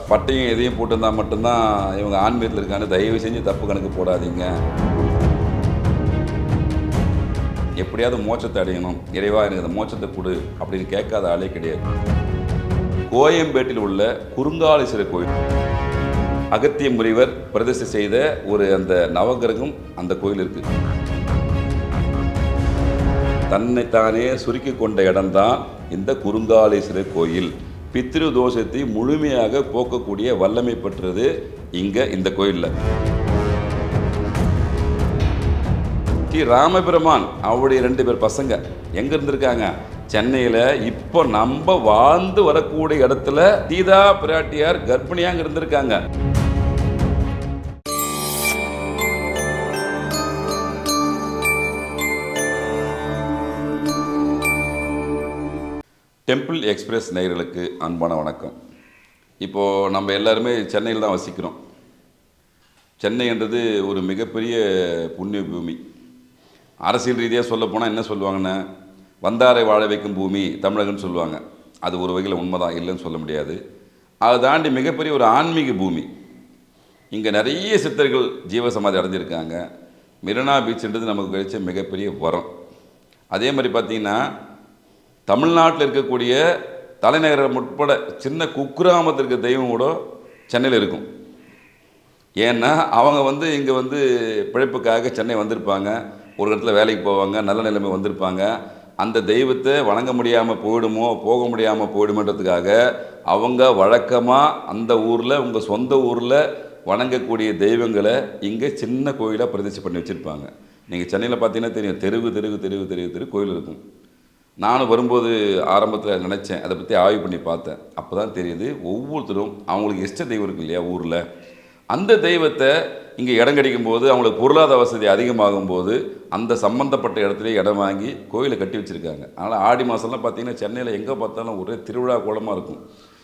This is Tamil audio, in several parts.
பட்டையும் எதையும் போட்டிருந்தா மட்டும்தான் இவங்க ஆன்மீகத்தில் இருக்காங்க. தயவு செஞ்சு தப்பு கணக்கு போடாதீங்க. எப்படியாவது மோட்சத்தை அடையணும். இறைவா எனக்கு அந்த மோட்சத்தை கொடு அப்படின்னு கேட்காத ஆளே கிடையாது. கோயம்பேட்டில் உள்ள குறுங்காலீஸ்வரர் கோயில். அகத்திய முறைவர் பிரதிஷ்டை செய்த ஒரு அந்த நவகிரகம் அந்த கோயில் இருக்கு. தன்னைத்தானே சுருக்கி கொண்ட இடம்தான் இந்த குறுங்காலீஸ்வரர் கோயில். பித்ரு தோஷத்தை முழுமையாக போக்கக்கூடிய வல்லமை பெற்றது இங்கே இந்த கோயிலில். ஸ்ரீ ராமபிரமான் அவருடைய ரெண்டு பேர் பசங்க எங்கே இருந்திருக்காங்க? சென்னையில் இப்போ நம்ம வாழ்ந்து வரக்கூடிய இடத்துல சீதா பிராட்டியார் கர்ப்பிணியாக இருந்திருக்காங்க. டெம்பிள் எக்ஸ்பிரஸ் நேயர்களுக்கு அன்பான வணக்கம். இப்போது நம்ம எல்லாருமே சென்னையில் தான் வசிக்கிறோம். சென்னை என்றது ஒரு மிகப்பெரிய புண்ணிய பூமி. அரசியல் ரீதியாக சொல்ல போனால் என்ன சொல்லுவாங்கன்னா வந்தாரை வாழ வைக்கும் பூமி தமிழகம்னு சொல்லுவாங்க. அது ஒரு வகையில் உண்மைதான் இல்லைன்னு சொல்ல முடியாது. அதை தாண்டி மிகப்பெரிய ஒரு ஆன்மீக பூமி. இங்கே நிறைய சித்தர்கள் ஜீவசமாதி அடைஞ்சிருக்காங்க. மெரினா பீச்ன்றது நமக்கு கிடைச்ச மிகப்பெரிய வரம். அதே மாதிரி பார்த்திங்கன்னா தமிழ்நாட்டில் இருக்கக்கூடிய தலைநகரம் உட்பட சின்ன குக்கிராமத்தில் இருக்க தெய்வம் கூட சென்னையில் இருக்கும். ஏன்னா அவங்க வந்து இங்கே வந்து பிழைப்புக்காக சென்னை வந்திருப்பாங்க. ஒரு இடத்துல வேலைக்கு போவாங்க நல்ல நிலைமை வந்திருப்பாங்க. அந்த தெய்வத்தை வணங்க முடியாமல் போயிடுமோ போக முடியாமல் போயிடுமன்றதுக்காக அவங்க வழக்கமாக அந்த ஊரில் உங்கள் சொந்த ஊரில் வணங்கக்கூடிய தெய்வங்களை இங்கே சின்ன கோயிலாக பிரதிஷ்டை பண்ணி வச்சுருப்பாங்க. நீங்கள் சென்னையில் பார்த்தீங்கன்னா தெரியும். தெருவு தெருவு தெருவு தெருவு தெரு கோயில் இருக்கும். நானும் வரும்போது ஆரம்பத்தில் நினச்சேன் அதை பற்றி ஆய்வு பண்ணி பார்த்தேன். அப்போ தான் தெரியுது ஒவ்வொருத்தரும் அவங்களுக்கு இஷ்ட தெய்வம் இருக்கு இல்லையா ஊரில்? அந்த தெய்வத்தை இங்கே இடம் கிடைக்கும் போது அவங்களுக்கு பொருளாதார வசதி அதிகமாகும் போது அந்த சம்மந்தப்பட்ட இடத்துல இடம் வாங்கி கோயிலை கட்டி வச்சுருக்காங்க. அதனால் ஆடி மாதம்லாம் பார்த்திங்கன்னா சென்னையில் எங்கே பார்த்தாலும் ஒரே திருவிழா கோலமாக இருக்கும்.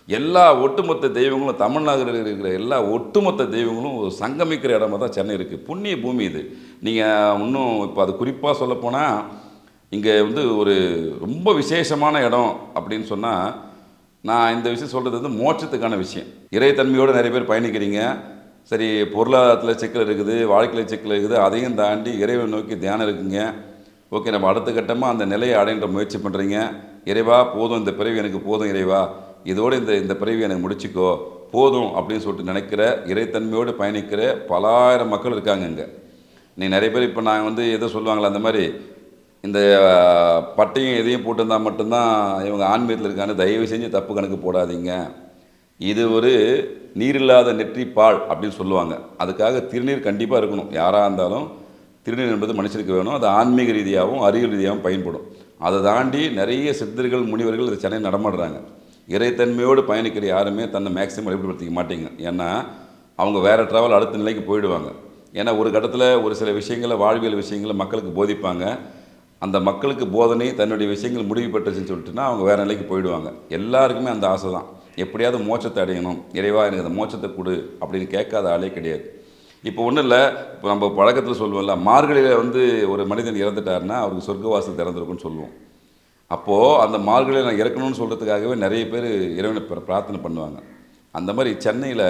எல்லா ஒட்டுமொத்த தெய்வங்களும் தமிழ்நாட்டில் இருக்கிற எல்லா ஒட்டுமொத்த தெய்வங்களும் ஒரு சங்கமிக்கிற இடமா தான் சென்னை இருக்குது புண்ணிய பூமி இது. நீங்கள் இன்னும் இப்போ அது குறிப்பாக சொல்லப்போனால் இங்கே வந்து ஒரு ரொம்ப விசேஷமான இடம் அப்படின்னு சொன்னால் நான் இந்த விஷயம் சொல்கிறது வந்து மோட்சத்துக்கான விஷயம். இறைத்தன்மையோடு நிறைய பேர் பயணிக்கிறீங்க. சரி பொருளாதாரத்தில் சிக்கல் இருக்குது வாழ்க்கையில் சிக்கல் இருக்குது அதையும் தாண்டி இறைவன் நோக்கி தியானம் இருக்குங்க. ஓகே நம்ம அடுத்த கட்டமாக அந்த நிலையை அடைன்ற முயற்சி பண்ணுறீங்க இறைவா போதும் இந்த பிறவி எனக்கு போதும் இறைவா. இதோடு இந்த இந்த பிறவி எனக்கு முடிச்சுக்கோ. போதும் அப்படின்னு சொல்லிட்டு நினைக்கிற இறைத்தன்மையோடு பயணிக்கிற பலாயிரம் மக்கள் இருக்காங்க இங்கே. நீ நிறைய பேர் இப்போ நான் வந்து எதோ சொல்லுவாங்களே அந்த மாதிரி இந்த பட்டையும் எதையும் போட்டிருந்தா மட்டும்தான் இவங்க ஆன்மீகத்தில் இருக்காங்க. தயவு செஞ்சு தப்பு கணக்கு போடாதீங்க. இது ஒரு நீரில்லாத நெற்றி பால் அப்படின்னு சொல்லுவாங்க. அதுக்காக திருநீர் கண்டிப்பாக இருக்கணும். யாராக இருந்தாலும் திருநீர் என்பது மனுஷனுக்கு வேணும். அது ஆன்மீக ரீதியாகவும் அறிவியல் ரீதியாகவும் பயன்படும். அதை தாண்டி நிறைய சித்தர்கள் முனிவர்கள் இந்த சென்னை நடமாடுறாங்க. இறைத்தன்மையோடு பயணிக்கிற யாருமே தன்னை மேக்ஸிமம் வெளிப்படுத்திக்க மாட்டேங்க. ஏன்னா அவங்க வேறு ட்ராவல் அடுத்த நிலைக்கு போயிடுவாங்க. ஏன்னா ஒரு கட்டத்தில் ஒரு சில விஷயங்களை வாழ்வியல் விஷயங்களை மக்களுக்கு போதிப்பாங்க. அந்த மக்களுக்கு போதனை தன்னுடைய விஷயங்கள் முடிவு பெற்றுச்சுன்னு சொல்லிட்டுனா அவங்க வேறு நிலைக்கு போயிடுவாங்க. எல்லாருக்குமே அந்த ஆசை தான். எப்படியாவது மோச்சத்தை அடையணும். இறைவா எனக்கு அந்த மோச்சத்தை கொடு அப்படின்னு கேட்காத ஆளே கிடையாது. இப்போ ஒன்றும் இல்லை. இப்போ நம்ம பழக்கத்தில் சொல்லுவோம்ல மார்கழியில் வந்து ஒரு மனிதன் இறந்துட்டாருன்னா அவருக்கு சொர்க்கவாசல் திறந்துருக்கும்னு சொல்லுவோம். அப்போது அந்த மார்கழியில் நான் இறக்கணும்னு சொல்கிறதுக்காகவே நிறைய பேர் இறைவனை பிரார்த்தனை பண்ணுவாங்க. அந்த மாதிரி சென்னையில்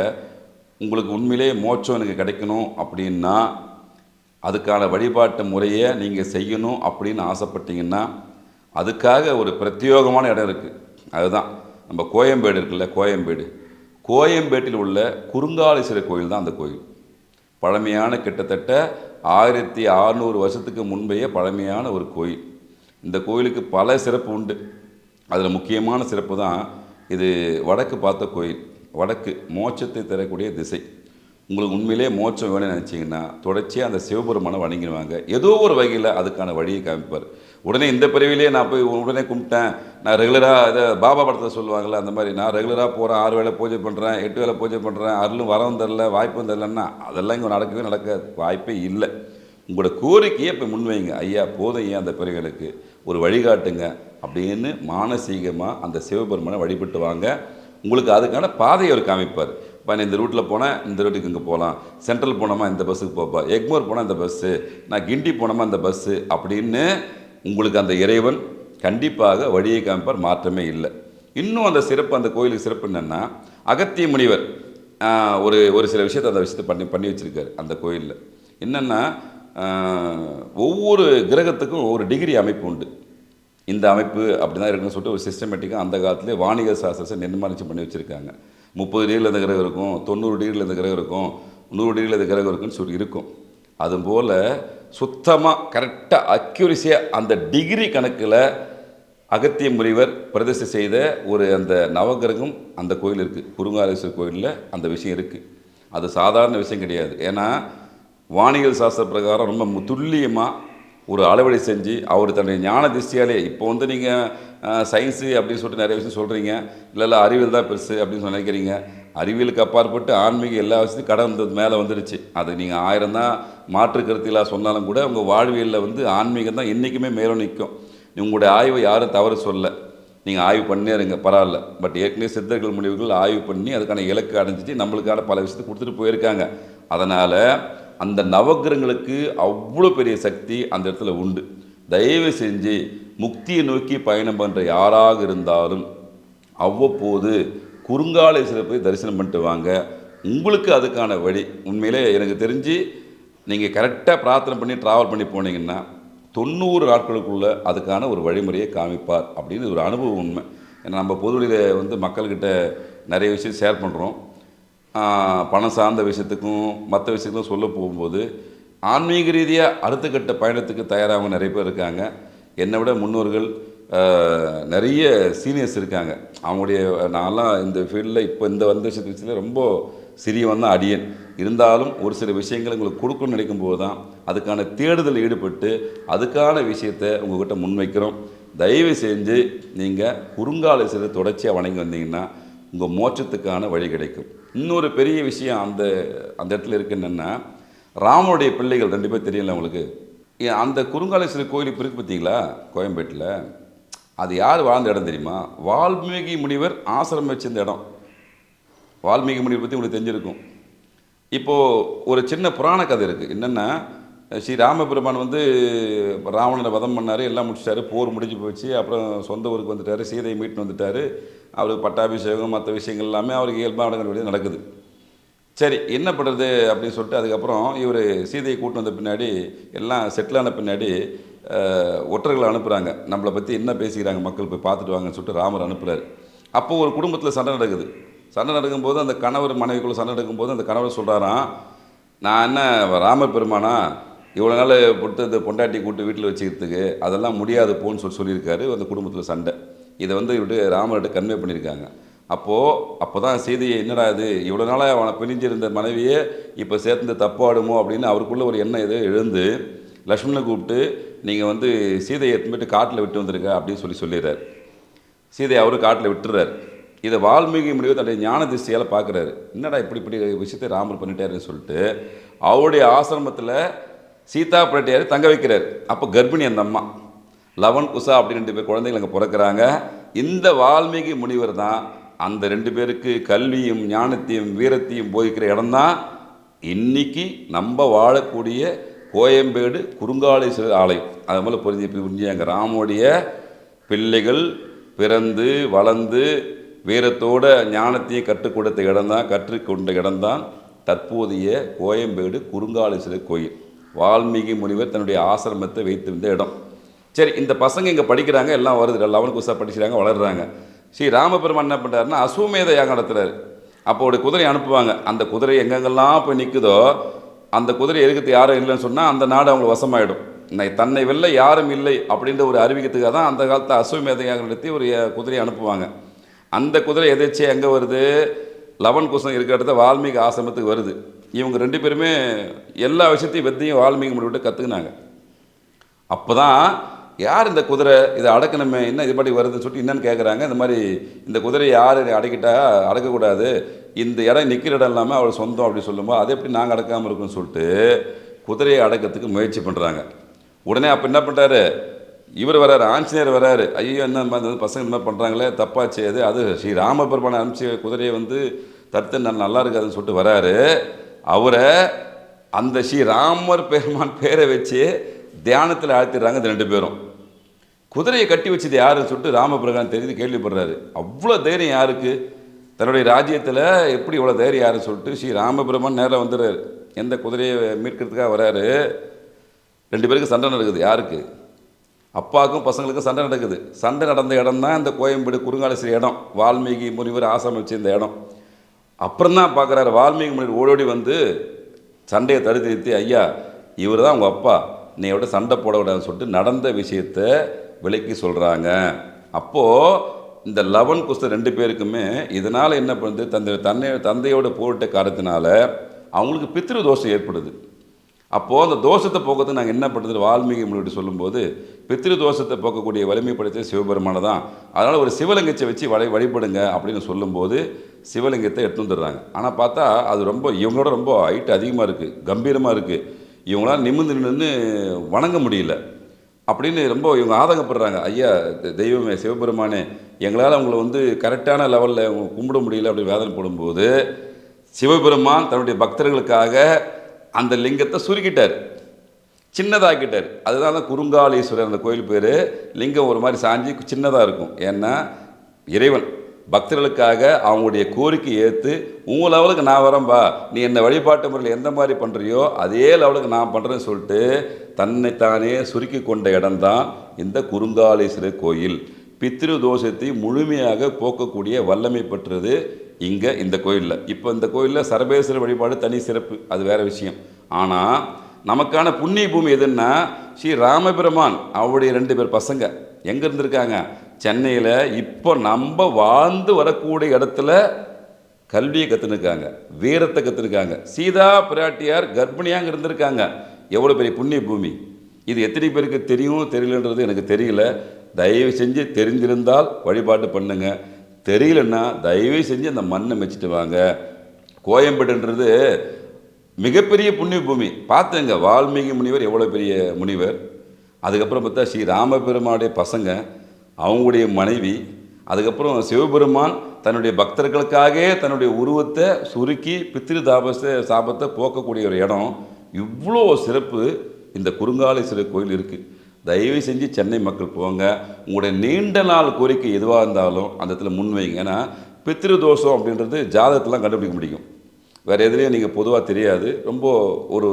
உங்களுக்கு உண்மையிலே மோட்சம் எனக்கு கிடைக்கணும் அப்படின்னா அதுக்கான வழிபாட்டு முறையை நீங்கள் செய்யணும் அப்படின்னு ஆசைப்பட்டீங்கன்னா அதுக்காக ஒரு பிரத்யேகமான இடம் இருக்குது அதுதான். நம்ம கோயம்பேடு இருக்குல்ல கோயம்பேடு. கோயம்பேட்டில் உள்ள குறுங்காலீஸ்வரர் கோயில் தான் அந்த கோயில். பழமையான கிட்டத்தட்ட ஆயிரத்தி அறநூறு வருஷத்துக்கு முன்பையே பழமையான ஒரு கோயில். இந்த கோயிலுக்கு பல சிறப்பு உண்டு. அதில் முக்கியமான சிறப்பு தான் இது வடக்கு பார்த்த கோயில். வடக்கு மோட்சத்தை தரக்கூடிய திசை. உங்களுக்கு உண்மையிலே மோட்சம் வேணும்னு நினச்சிங்கன்னா தொடர்ச்சியாக அந்த சிவபெருமானை வணங்கிடுவாங்க. ஏதோ ஒரு வகையில் அதுக்கான வழியை காமிப்பார். உடனே இந்த பிறவிலே நான் போய் உடனே கும்பிட்டேன். நான் ரெகுலராக இதை பாபா படத்தில் சொல்லுவாங்கள்ல அந்த மாதிரி நான் ரெகுலராக போகிறேன் ஆறு வேளை பூஜை பண்ணுறேன் எட்டு வேளை பூஜை பண்ணுறேன் அருளும் வரவும் தரல வாய்ப்பும் தரலன்னா அதெல்லாம் இங்கே நடக்கவே நடக்காது. வாய்ப்பே இல்லை. உங்களோட கோரிக்கையை இப்போ முன்வைங்க. ஐயா போதும் ஐயா அந்த பிறவிகளுக்கு ஒரு வழிகாட்டுங்க அப்படின்னு மானசீகமாக அந்த சிவபெருமனை வழிபட்டு வாங்க. உங்களுக்கு அதுக்கான பாதையை அவர் காமிப்பார். இப்போ நான் இந்த ரூட்டில் போனால் இந்த ரூட்டுக்கு இங்கே போகலாம் சென்ட்ரல் போனோமா இந்த பஸ்ஸுக்கு போப்பா. எக்மோர் போனால் இந்த பஸ்ஸு நான் கிண்டி போனோமா இந்த பஸ்ஸு அப்படின்னு உங்களுக்கு அந்த இறைவன் கண்டிப்பாக வழியை காமிப்பார். மாற்றமே இல்லை. இன்னும் அந்த சிறப்பு அந்த கோயிலுக்கு சிறப்பு என்னென்னா அகத்திய முனிவர் ஒரு ஒரு சில விஷயத்தை அந்த விஷயத்தை பண்ணி பண்ணி வச்சுருக்காரு அந்த கோயிலில். என்னென்னா ஒவ்வொரு கிரகத்துக்கும் ஒவ்வொரு டிகிரி அமைப்பு உண்டு. இந்த அமைப்பு அப்படி தான் இருக்குன்னு சொல்லிட்டு ஒரு சிஸ்டமேட்டிக்காக அந்த காலத்திலே வாணிக சாஸ்திரத்தை நிர்மாணிச்சு பண்ணி வச்சுருக்காங்க. முப்பது டிகிரியில் இந்த கிரகம் இருக்கும் தொண்ணூறு டிகிரியில் இந்த கிரகம் இருக்கும் நூறு டிகிரியில் இந்த கிரகம் இருக்குன்னு சொல்லி இருக்கும். அதுபோல் சுத்தமாக கரெக்டாக அக்யூரிசியாக அந்த டிகிரி கணக்கில் அகத்திய முனிவர் பிரதிஷ்டை செய்த ஒரு அந்த நவகிரகம் அந்த கோயில் இருக்குது குருங்காலேஸ்வரர் கோயிலில் அந்த விஷயம் இருக்குது அது சாதாரண விஷயம் கிடையாது. ஏன்னா வானியல் சாஸ்திர பிரகாரம் ரொம்ப துல்லியமாக ஒரு அளவடை செஞ்சு அவர் தன்னுடைய ஞான திருஷ்டியாலே இப்போ வந்து நீங்கள் சயின்ஸு அப்படின்னு சொல்லிட்டு நிறைய விஷயம் சொல்கிறீங்க இல்லை இல்லை அறிவியல் தான் பெருசு அப்படின்னு சொல்லி நினைக்கிறீங்க. அறிவியலுக்கு அப்பாற்பட்டு ஆன்மீக எல்லா விஷயத்தையும் கடந்து மேலே வந்துடுச்சு அது நீங்கள் ஆயிரம் தான் மாற்று கருத்திலாக சொன்னாலும் கூட உங்கள் வாழ்வியலில் வந்து ஆன்மீகம் தான் என்றைக்குமே மேலும் நிற்கும். உங்களுடைய ஆய்வை யாரும் தவறு சொல்ல. நீங்கள் ஆய்வு பண்ணே இருங்க பரவாயில்ல. பட் ஏற்கனவே சித்தர்கள் முடிவுகள் ஆய்வு பண்ணி அதுக்கான இலக்கு அடைஞ்சிட்டு நம்மளுக்கான பல விஷயத்தை கொடுத்துட்டு போயிருக்காங்க. அதனால் அந்த நவக்கிரகங்களுக்கு அவ்வளோ பெரிய சக்தி அந்த இடத்துல உண்டு. தயவு செஞ்சு முக்தியை நோக்கி பயணம் பண்ணுற யாராக இருந்தாலும் அவ்வப்போது குறுங்காலேஸ்வரர் போய் தரிசனம் பண்ணிட்டு வாங்க. உங்களுக்கு அதுக்கான வழி. உண்மையிலே எனக்கு தெரிஞ்சு நீங்கள் கரெக்டாக பிரார்த்தனை பண்ணி ட்ராவல் பண்ணி போனீங்கன்னா தொண்ணூறு நாட்களுக்குள்ளே அதுக்கான ஒரு வழிமுறையை காமிப்பார். அப்படின்னு ஒரு அனுபவம் உண்மை. ஏன்னா நம்ம பொதுவெளியில் வந்து மக்கள்கிட்ட நிறைய விஷயம் ஷேர் பண்ணுறோம் பணம் சார்ந்த விஷயத்துக்கும் மற்ற விஷயத்துக்கும் சொல்ல போகும்போது ஆன்மீக ரீதியாக அடுத்த கட்ட பயணத்துக்கு தயாராகவும் நிறைய பேர் இருக்காங்க. என்னை விட முன்னோர்கள் நிறைய சீனியர்ஸ் இருக்காங்க. அவங்களுடைய நான்லாம் இந்த ஃபீல்டில் இப்போ இந்த வந்த விஷயத்துல ரொம்ப சிறியவன் தான் அடியன். இருந்தாலும் ஒரு சில விஷயங்களை உங்களுக்கு கொடுக்கணும்னு நினைக்கும் போது தான் அதுக்கான தேடுதல் ஈடுபட்டு அதுக்கான விஷயத்தை உங்கள்கிட்ட முன்வைக்கிறோம். தயவு செஞ்சு நீங்கள் குறுங்காலேஸ்வரர் தொடர்ச்சியாக வணங்கி வந்தீங்கன்னா உங்கள் மோட்சத்துக்கான வழி கிடைக்கும். இன்னொரு பெரிய விஷயம் அந்த அந்த இடத்துல இருக்கு என்னென்னா ராமனுடைய பிள்ளைகள் ரெண்டு பேர் தெரியல உங்களுக்கு. அந்த குறுங்காலேஸ்வரர் கோயில் இப்போ இருக்கு பார்த்தீங்களா கோயம்பேட்டில். அது யார் வாழ்ந்த இடம் தெரியுமா? வால்மீகி முனிவர் ஆசிரமம் வச்சிருந்த இடம். வால்மீகி முனிவர் பற்றி உங்களுக்கு தெரிஞ்சிருக்கும். இப்போது ஒரு சின்ன புராண கதை இருக்குது என்னென்னா ஸ்ரீ ராமபெருமான் வந்து ராவணனை வதம் பண்ணார் எல்லாம் முடிச்சிட்டாரு போர் முடிஞ்சு போச்சு அப்புறம் சொந்த ஊருக்கு வந்துட்டார் சீதையை மீட்டு வந்துட்டார். அவருக்கு பட்டாபிஷேகம் மற்ற விஷயங்கள் எல்லாமே அவருக்கு இயல்பாக நடக்கிற நடக்குது. சரி என்ன பண்ணுறது அப்படின்னு சொல்லிட்டு அதுக்கப்புறம் இவர் சீதையை கூட்டு வந்த பின்னாடி எல்லாம் செட்டில் ஆன பின்னாடி ஒற்றர்களை அனுப்புகிறாங்க நம்மளை பற்றி என்ன பேசிக்கிறாங்க மக்கள் போய் பார்த்துட்டு வாங்கன்னு சொல்லிட்டு ராமர் அனுப்புகிறார் அப்போ ஒரு குடும்பத்தில் சண்டை நடக்குது. சண்டை நடக்கும்போது அந்த கணவர் மனைவிக்குள்ள சண்டை நடக்கும்போது அந்த கணவர் சொல்கிறாராம் நான் என்ன ராமர் பெருமானா இவ்வளோ நாள் பொறுத்து இந்த பொண்டாட்டி கூட்டு வீட்டில் வச்சுக்கிறதுக்கு அதெல்லாம் முடியாது போன்னு சொல்லி சொல்லியிருக்காரு அந்த குடும்பத்தில் சண்டை. இதை வந்து இவரு ராமர்கிட்ட கன்வே பண்ணியிருக்காங்க. அப்போது அப்போ தான் சீதையை என்னடா இது? இவ்வளோ நாளாக அவனை பிரிஞ்சிருந்த மனைவியே இப்போ சேர்ந்து தப்பாடுமோ அப்படின்னு அவருக்குள்ள ஒரு எண்ணம் எதோ எழுந்து லக்ஷ்மணனை கூப்பிட்டு நீங்கள் வந்து சீதையை எடுத்துட்டு காட்டில் விட்டு வந்திருக்க அப்படின்னு சொல்லி சொல்லிடுறாரு. சீதையை அவரும் காட்டில் விட்டுறார். இதை வால்மீகி முடிவு தன்னுடைய ஞான திசையால் பார்க்குறாரு என்னடா இப்படி இப்படி விஷயத்தை ராமர் பண்ணிட்டாருன்னு சொல்லிட்டு அவருடைய ஆசிரமத்தில் சீதா பிராட்டியார் தங்க வைக்கிறார். அப்போ கர்ப்பிணி அந்த அம்மா. லவன் குசா அப்படின்னு ரெண்டு பேர் குழந்தைகள் அங்கே பிறக்கிறாங்க. இந்த வால்மீகி முனிவர் தான் அந்த ரெண்டு பேருக்கு கல்வியும் ஞானத்தையும் வீரத்தையும் போதிக்கிற இடம்தான் இன்னைக்கு நம்ம வாழக்கூடிய கோயம்பேடு குறுங்காலேஸ்வரர் ஆலயம். அது போல் புரிஞ்சு புரிஞ்சாங்க ராமுடைய பிள்ளைகள் பிறந்து வளர்ந்து வீரத்தோட ஞானத்தையும் கற்றுக் கொடுத்த இடம்தான் கற்றுக்கொண்ட இடம்தான் தற்போதைய கோயம்பேடு குறுங்காலேஸ்வரர் கோயில். வால்மீகி முனிவர் தன்னுடைய ஆசிரமத்தை வைத்திருந்த இடம். சரி இந்த பசங்க இங்கே படிக்கிறாங்க எல்லாம் வருது. லெவன் குசா படிக்கிறாங்க வளர்றாங்க. ஸ்ரீ ராமபெருமான் என்ன பண்ணுறாருன்னா அசுவமேத யாகம் நடத்துறாரு. அப்போ ஒரு குதிரை அனுப்புவாங்க. அந்த குதிரை எங்கெங்கெல்லாம் போய் நிற்குதோ அந்த குதிரை எதுக்கு யாரும் இல்லைன்னு சொன்னால் அந்த நாடு அவங்களுக்கு வசமாயிடும். தன்னை வெல்ல யாரும் இல்லை அப்படின்ற ஒரு அறிவிக்கிறதுக்காக தான் அந்த காலத்தை அசுவமேத யாகம் நடத்தி ஒரு குதிரையை அனுப்புவாங்க. அந்த குதிரை எதிர்ச்சியாக எங்கே வருது? லவன் குசம் இருக்கிற இடத்துல வால்மீகி ஆசிரமத்துக்கு வருது. இவங்க ரெண்டு பேருமே எல்லா விஷயத்தையும் வெத்தையும் வால்மீகி முடிவிட்டு கற்றுக்கினாங்க அப்போ தான் யார் இந்த குதிரை? இதை அடக்கணுமே என்ன இது மாதிரி வருதுன்னு சொல்லிட்டு என்னன்னு கேட்குறாங்க இந்த மாதிரி இந்த குதிரையை யார் அடக்கிட்டா? அடக்கக்கூடாது. இந்த இடம் நிற்கிற இடம் இல்லாமல் அவள் சொந்தம் அப்படி சொல்லும்போது அதை எப்படி நாங்கள் அடக்காமல் இருக்கோம்னு சொல்லிட்டு குதிரையை அடக்கிறதுக்கு முயற்சி பண்ணுறாங்க உடனே அப்போ என்ன பண்ணுறாரு இவர் வராரு ஆஞ்சநேயர் வராரு. ஐயோ என்ன இந்த மாதிரி பசங்க இந்த மாதிரி பண்ணுறாங்களே தப்பாச்சு அது அது. ஸ்ரீ ராமபெருமான அனுப்பிச்ச குதிரையை வந்து தடுத்து நான் நல்லா இருக்காதுன்னு சொல்லிட்டு வராரு. அவரை அந்த ஸ்ரீ ராமர் பெருமான் பேரை வச்சு தியானத்தில் ஆழ்த்திடுறாங்க இந்த ரெண்டு பேரும். குதிரையை கட்டி வச்சது யாருன்னு சொல்லிட்டு ராமபிரகான் தெரிஞ்சு கேள்விப்படுறாரு. அவ்வளோ தைரியம் யாருக்கு? தன்னுடைய ராஜ்யத்தில் எப்படி இவ்வளோ தைரியம் யாருன்னு சொல்லிட்டு ஸ்ரீ ராமபிரமன் நேராக வந்துடுறாரு. எந்த குதிரையை மீட்கிறதுக்காக வராரு? ரெண்டு பேருக்கு சண்டை நடக்குது. யாருக்கு? அப்பாவுக்கும் பசங்களுக்கும் சண்டை நடக்குது. சண்டை நடந்த இடம் தான் இந்த கோயம்பேடு குறுங்காலேஸ்வரி இடம். வால்மீகி முனிவர் ஆசாமி வச்ச இந்த இடம். அப்புறம் தான் பார்க்குறாரு. வால்மீகி முனிவர் ஓடோடி வந்து சண்டையை தடுத்து நிறுத்தி ஐயா இவர் தான் உங்கள் அப்பா. நீ விட சண்டை போட விடாதுன்னு சொல்லிட்டு நடந்த விஷயத்தை விலைக்கு சொல்கிறாங்க அப்போது இந்த லவன் குஸ்தர் ரெண்டு பேருக்குமே இதனால் என்ன பண்ணுது? தந்தை தன்னை தந்தையோட போரிட்ட காரணத்தினால அவங்களுக்கு பித்திரு தோஷம் ஏற்படுது. அப்போது அந்த தோஷத்தை போக்கிறதுக்கு நாங்கள் என்ன பண்ணுறது வால்மீகி முன்னாடி சொல்லும்போது பித்திரு தோஷத்தை போக்கக்கூடிய வலிமை சிவபெருமானை தான். அதனால் ஒரு சிவலிங்கத்தை வச்சு வழி வழிபடுங்க அப்படின்னு சொல்லும்போது சிவலிங்கத்தை எடுத்து வந்துடுறாங்க. ஆனால் பார்த்தா அது ரொம்ப இவங்களோட ரொம்ப ஹைட் அதிகமாக இருக்குது கம்பீரமாக இருக்குது இவங்களால் நிமிர்ந்து நின்று வணங்க முடியல. அப்படின்னு ரொம்ப இவங்க ஆதங்கப்படுறாங்க. ஐயா தெ- தெய்வமே சிவபெருமானே எங்களால் அவங்கள வந்து கரெக்டான லெவலில் கும்பிட முடியல அப்படி வேதனை போடும்போது சிவபெருமான் தன்னுடைய பக்தர்களுக்காக அந்த லிங்கத்தை சுருக்கிட்டார். சின்னதாக்கிட்டார். அதுதான் அந்த குறுங்காலீஸ்வரர் அந்த கோயில் பேர். லிங்கம் ஒரு மாதிரி சாஞ்சி சின்னதாக இருக்கும். ஏன்னா இறைவன் பக்தர்களுக்காக அவங்களுடைய கோரிக்கை ஏற்று உங்கள் லெவலுக்கு நான் வரேன்பா நீ என்ன வழிபாட்டு முறையில் எந்த மாதிரி பண்ணுறியோ அதே லெவலுக்கு நான் பண்ணுறேன்னு சொல்லிட்டு தன்னைத்தானே சுருக்கி கொண்ட இடம்தான் இந்த குறுங்காலேஸ்வரர் கோயில். பித்ரு தோஷத்தை முழுமையாக போக்கக்கூடிய வல்லமை பெற்றது இங்கே இந்த கோயிலில். இப்போ இந்த கோயிலில் சர்வேஸ்வர வழிபாடு தனி சிறப்பு. அது வேற விஷயம். ஆனால் நமக்கான புண்ணிய பூமி எதுன்னா ஸ்ரீ ராமபிரமான் அவருடைய ரெண்டு பேர் பசங்க. எங்கே இருந்திருக்காங்க? சென்னையில் இப்போ நம்ம வாழ்ந்து வரக்கூடிய இடத்துல கல்வியை கற்றுனுக்காங்க வீரத்தை கற்றுருக்காங்க சீதா பிராட்டியார் கர்ப்பிணியாக இருந்திருக்காங்க. எவ்வளோ பெரிய புண்ணிய பூமி. இது எத்தனை பேருக்கு தெரியும் தெரியலன்றது எனக்கு தெரியல. தயவு செஞ்சு தெரிந்திருந்தால் வழிபாட்டு பண்ணுங்க. தெரியலன்னா தயவு செஞ்சு அந்த மண்ணை மெச்சிட்டு வாங்க. கோயம்பேடுன்றது மிகப்பெரிய புண்ணிய பூமி. பார்த்துங்க வால்மீகி முனிவர் எவ்வளோ பெரிய முனிவர். அதுக்கப்புறம் பார்த்தா ஸ்ரீ ராமபெருமானுடைய பசங்க. அவங்களுடைய மனைவி அதுக்கப்புறம் சிவபெருமான் தன்னுடைய பக்தர்களுக்காக தன்னுடைய உருவத்தை சுருக்கி பித்திரு தாபச சாபத்தை போக்கக்கூடிய ஒரு இடம். இவ்வளோ சிறப்பு இந்த குறுங்காலீஸ்வரர் கோயில் இருக்குது தயவு செஞ்சு சென்னை மக்கள் போங்க. உங்களுடைய நீண்ட நாள் கோரிக்கை எதுவாக இருந்தாலும் அந்த இடத்துல முன்வைங்க ஏன்னா பித்திரு தோஷம் அப்படின்றது ஜாதகத்தெலாம் கண்டுபிடிக்க முடியும். வேறு எதுலேயும் நீங்கள் பொதுவாக தெரியாது. ரொம்ப ஒரு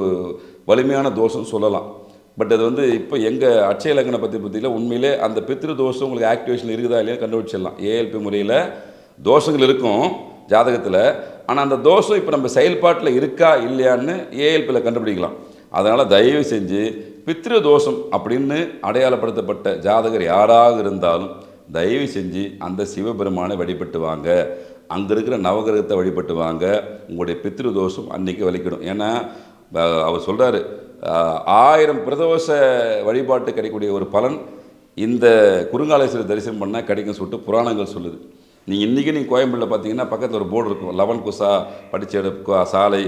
வலிமையான தோஷம்னு சொல்லலாம். பட் அது வந்து இப்போ எங்கள் அட்சய லக்ன பற்றி பற்றியில் உண்மையிலே அந்த பித்ரு தோஷம் உங்களுக்கு ஆக்டிவேஷன் இருக்குதா இல்லையா கண்டுபிடிச்சிடலாம். ஏஎல்பி முறையில் தோஷங்கள் இருக்கும் ஜாதகத்தில். ஆனால் அந்த தோஷம் இப்போ நம்ம செயல்பாட்டில் இருக்கா இல்லையான்னு ஏஎல்பியில் கண்டுபிடிக்கலாம். அதனால் தயவு செஞ்சு பித்ரு தோஷம் அப்படின்னு அடையாளப்படுத்தப்பட்ட ஜாதகர் யாராக இருந்தாலும் தயவு செஞ்சு அந்த சிவபெருமானை வழிபட்டு வாங்க. அங்கே இருக்கிற நவகிரகத்தை வழிபட்டு வாங்க. உங்களுடைய பித்ரு தோஷம் அன்னைக்கு வலிக்கிடும். ஏன்னா அவர் சொல்கிறாரு ஆயிரம் பிரதோஷ வழிபாட்டு கிடைக்கக்கூடிய ஒரு பலன் இந்த குறுங்காலேஸ்வரர் தரிசனம் பண்ணால் கிடைக்கும் சொல்லிட்டு புராணங்கள் சொல்லுது. நீங்கள் இன்றைக்கி நீங்கள் கோயம்பேடில் பார்த்தீங்கன்னா பக்கத்தில் ஒரு போர்டு இருக்கும். லவன் குசா படிச்ச சாலை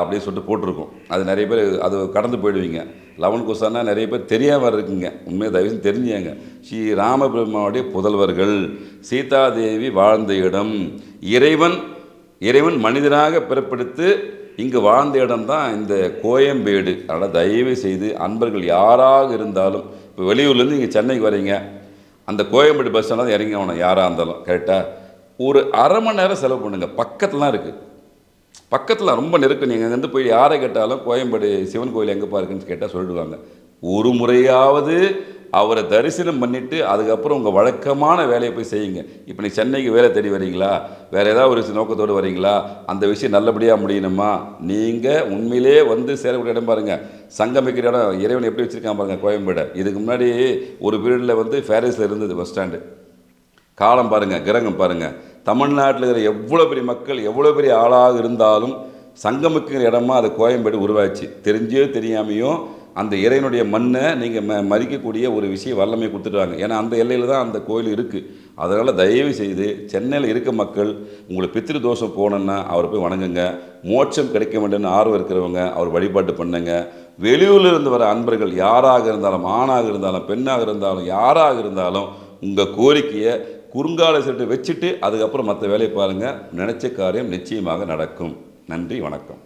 அப்படின்னு சொல்லிட்டு போட்டிருக்கும். அது நிறைய பேர் அது கடந்து போயிடுவீங்க. லவன் குசானா நிறைய பேர் தெரியாமல் இருக்குங்க. உண்மையை தயவுசு தெரிஞ்சாங்க ஸ்ரீ ராமபிரம்மாவுடைய புதல்வர்கள் சீதாதேவி வாழ்ந்த இடம் இறைவன் இறைவன் மனிதனாக பிறப்பெடுத்து இங்கு வாழ்ந்த இடம் தான் இந்த கோயம்பேடு. அதனால் தயவு செய்து அன்பர்கள் யாராக இருந்தாலும் இப்போ வெளியூர்லேருந்து இங்கே சென்னைக்கு வரீங்க. அந்த கோயம்பேடு பஸ் ஸ்டாண்டில் இறங்கி ஆகணும் யாராக இருந்தாலும் கரெக்டாக ஒரு அரை மணி நேரம் செலவு பண்ணுங்கள் பக்கத்தில் இருக்குது பக்கத்தில் ரொம்ப நெருக்கம். நீங்கள் அங்கேருந்து போய் யாரை கேட்டாலும் கோயம்பேடு சிவன் கோயில் எங்கேப்பா இருக்குன்னு கேட்டால் சொல்லிடுவாங்க. ஒரு முறையாவது அவரை தரிசனம் பண்ணிவிட்டு அதுக்கப்புறம் உங்கள் வழக்கமான வேலையை போய் செய்யுங்க. இப்போ நீ சென்னைக்கு வேலை தேடி வரீங்களா வேறு ஏதாவது ஒரு நோக்கத்தோடு வரீங்களா அந்த விஷயம் நல்லபடியாக முடியணுமா? நீங்கள் உண்மையிலே வந்து சேரக்கூடிய இடம் பாருங்கள் சங்கமிக்கிற இடம் இறைவன் எப்படி வச்சுருக்கான் பாருங்கள் கோயம்பேடு. இதுக்கு முன்னாடி ஒரு பீரியடில் வந்து ஃபேரிஸில் இருந்தது பஸ் ஸ்டாண்டு. காலம் பாருங்கள் கிரகம் பாருங்கள் தமிழ்நாட்டில் இருக்கிற எவ்வளோ பெரிய மக்கள் எவ்வளோ பெரிய ஆளாக இருந்தாலும் சங்கமிக்கிற இடமா அது கோயம்பேடு உருவாச்சு. தெரிஞ்சோ தெரியாமையோ அந்த இறைவனுடைய மண்ணை நீங்கள் ம மறிக்கக்கூடிய ஒரு விஷயம் வல்லமை கொடுத்துட்டாங்க. ஏன்னா அந்த எல்லையில் தான் அந்த கோயில் இருக்குது அதனால் தயவு செய்து சென்னையில் இருக்க மக்கள் உங்களுக்கு பித்திரு தோஷம் போகணுன்னா அவரை போய் வணங்குங்க. மோட்சம் கிடைக்க வேண்டும்னு ஆர்வம் இருக்கிறவங்க அவர் வழிபாட்டு பண்ணுங்க. வெளியூரில் இருந்து வர அன்பர்கள் யாராக இருந்தாலும் ஆணாக இருந்தாலும் பெண்ணாக இருந்தாலும் யாராக இருந்தாலும் உங்கள் கோரிக்கையை குறுங்கால செட்டு வச்சுட்டு அதுக்கப்புறம் மற்ற வேலையை பாருங்கள் நினச்ச காரியம் நிச்சயமாக நடக்கும். நன்றி வணக்கம்.